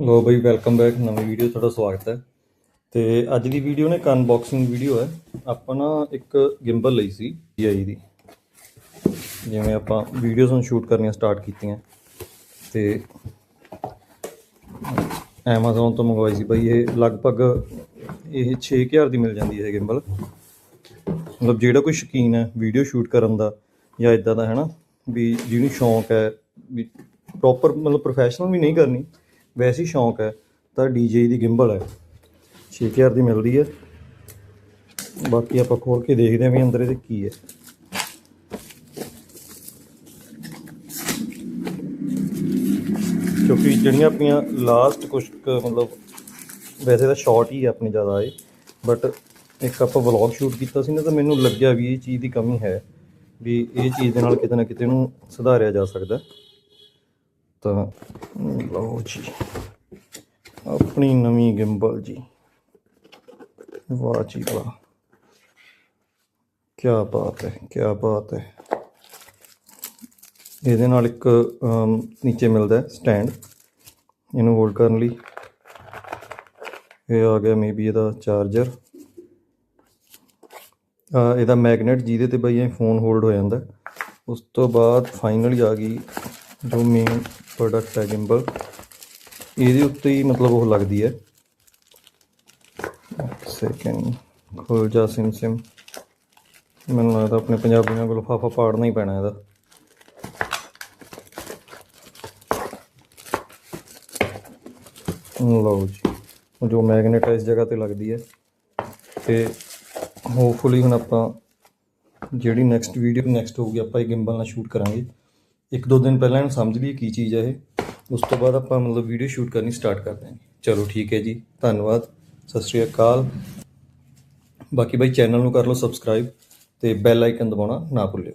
ਲੋ ਬਈ welcome back ਨਵੀਂ video ਤੁਹਾਡਾ ਸਵਾਗਤ ਹੈ। ਤੇ ਅੱਜ ਦੀ ਵੀਡੀਓ ਨੇ ਇੱਕ ਅਨਬਾਕਸਿੰਗ ਵੀਡੀਓ ਹੈ। ਆਪਾਂ ਨਾ ਇੱਕ ਗਿੰਬਲ ਲਈ ਸੀ DJI ਦੀ। ਜਿਵੇਂ ਆਪਾਂ ਵੀਡੀਓਜ਼ ਨੂੰ ਸ਼ੂਟ ਕਰਨੀਆਂ ਸਟਾਰਟ ਕੀਤੀਆਂ। ਤੇ Amazon ਤੋਂ ਮੰਗਵਾਈ ਸੀ ਬਈ, ਇਹ ਲਗਭਗ ਇਹ 6000 ਦੀ ਮਿਲ ਜਾਂਦੀ ਹੈ ਇਹ ਗਿੰਬਲ ਮਤਲਬ ਜਿਹੜਾ ਕੋਈ ਸ਼ੌਕੀਨ ਹੈ ਵੀਡੀਓ ਸ਼ੂਟ ਕਰਨ ਦਾ ਜਾਂ ਇਦਾਂ ਦਾ, ਹੈ ਨਾ? ਵੀ ਜਿਹਨੂੰ ਸ਼ੌਂਕ ਹੈ, ਵੀ ਪ੍ਰੋਪਰ ਮਤਲਬ ਪ੍ਰੋਫੈਸ਼ਨਲ ਵੀ ਨਹੀਂ ਕਰਨੀ। ਵੈਸੇ ਹੀ ਸ਼ੌਂਕ ਹੈ, ਤਾਂ ਡੀਜੇ ਦੀ ਗਿੰਬਲ ਹੈ। 6000 ਦੀ ਮਿਲਦੀ ਹੈ। ਬਾਕੀ ਆਪਾਂ ਖੋਲ ਕੇ ਦੇਖਦੇ ਹਾਂ ਵੀ ਅੰਦਰ ਇਹਦੇ ਕੀ ਹੈ। ਕਿਉਂਕਿ ਜਿਹੜੀਆਂ ਆਪਣੀਆਂ ਲਾਸਟ ਕੁਝ ਮਤਲਬ ਵੈਸੇ ਤਾਂ ਸ਼ਾਰਟ ਹੀ ਹੈ ਆਪਣੀ ਜ਼ਿਆਦਾ ਇਹ ਬਟ ਇੱਕ ਆਪਾਂ ਵਲੌਗ ਸ਼ੂਟ ਕੀਤਾ ਸੀ ਨਾ, ਤਾਂ ਮੈਨੂੰ ਲੱਗਿਆ ਵੀ ਇਹ ਚੀਜ਼ ਦੀ ਕਮੀ ਹੈ, ਵੀ ਇਹ ਚੀਜ਼ ਦੇ ਨਾਲ ਕਿਤੇ ਨਾ ਕਿਤੇ ਨੂੰ ਸੁਧਾਰਿਆ ਜਾ ਸਕਦਾ। ਤਾਂ ਲਓ ਜੀ, ਆਪਣੀ ਨਵੀਂ ਗਿੰਬਲ ਜੀ। ਵਾਹ ਜੀ ਵਾਹ। ਕੀ ਬਾਤ ਹੈ ਕੀ ਬਾਤ ਹੈ। ਇਹਦੇ ਨਾਲ ਇੱਕ ਨੀਚੇ ਮਿਲਦਾ ਸਟੈਂਡ ਇਹਨੂੰ ਹੋਲਡ ਕਰਨ ਲਈ। ਇਹ ਆ ਗਿਆ ਮੇਬੀ ਇਹਦਾ ਚਾਰਜਰ ਇਹਦਾ ਮੈਗਨੇਟ ਜਿਹਦੇ ਤੇ ਬਈ ਇਹ ਫੋਨ ਹੋਲਡ ਹੋ ਜਾਂਦਾ। ਉਸ ਤੋਂ ਬਾਅਦ ਫਾਈਨਲੀ ਆ ਗਈ ਜੋ ਮੇਨ ਪ੍ਰੋਡਕਟ ਹੈ ਗਿੰਬਲ ਇਹਦੇ ਉੱਤੇ ਹੀ ਮਤਲਬ ਉਹ ਲੱਗਦੀ ਹੈ। ਸੈਕਿੰਡ ਖੁੱਲ ਜਾ ਸਿਮ ਸਿਮ। ਮੈਨੂੰ ਲੱਗਦਾ ਆਪਣੇ ਪੰਜਾਬੀਆਂ ਕੋਲ ਲਿਫਾਫਾ ਪਾੜਨਾ ਹੀ ਪੈਣਾ ਇਹਦਾ। ਲਓ ਜੀ ਜੋ ਮੈਗਨੇਟ ਹੈ ਇਸ ਜਗ੍ਹਾ ਤੇ ਲੱਗਦੀ ਹੈ। ਤੇ ਹੋਪਫੁਲੀ ਹੁਣ ਆਪਾਂ ਜਿਹੜੀ ਨੈਕਸਟ ਵੀਡੀਓ ਨੈਕਸਟ ਹੋਊਗੀ, ਆਪਾਂ ਇਹ ਗਿੰਬਲ ਨਾਲ ਸ਼ੂਟ ਕਰਾਂਗੇ। ਇੱਕ ਦੋ ਦਿਨ ਪਹਿਲਾਂ ਇਹਨੂੰ ਸਮਝ ਲਈਏ ਕੀ ਚੀਜ਼ ਹੈ ਇਹ। ਉਸ ਤੋਂ ਬਾਅਦ ਆਪਾਂ ਮਤਲਬ ਵੀਡੀਓ ਸ਼ੂਟ ਕਰਨੀ ਸਟਾਰਟ ਕਰ ਦਾਂਗੇ ਚਲੋ ਠੀਕ ਹੈ ਜੀ। ਧੰਨਵਾਦ। ਸਤਿ ਸ਼੍ਰੀ ਅਕਾਲ। ਬਾਕੀ ਬਾਈ ਚੈਨਲ ਨੂੰ ਕਰ ਲਓ ਸਬਸਕ੍ਰਾਈਬ ਤੇ ਬੈਲ ਆਈਕਨ ਦਬਾਉਣਾ ਨਾ ਭੁੱਲਿਓ।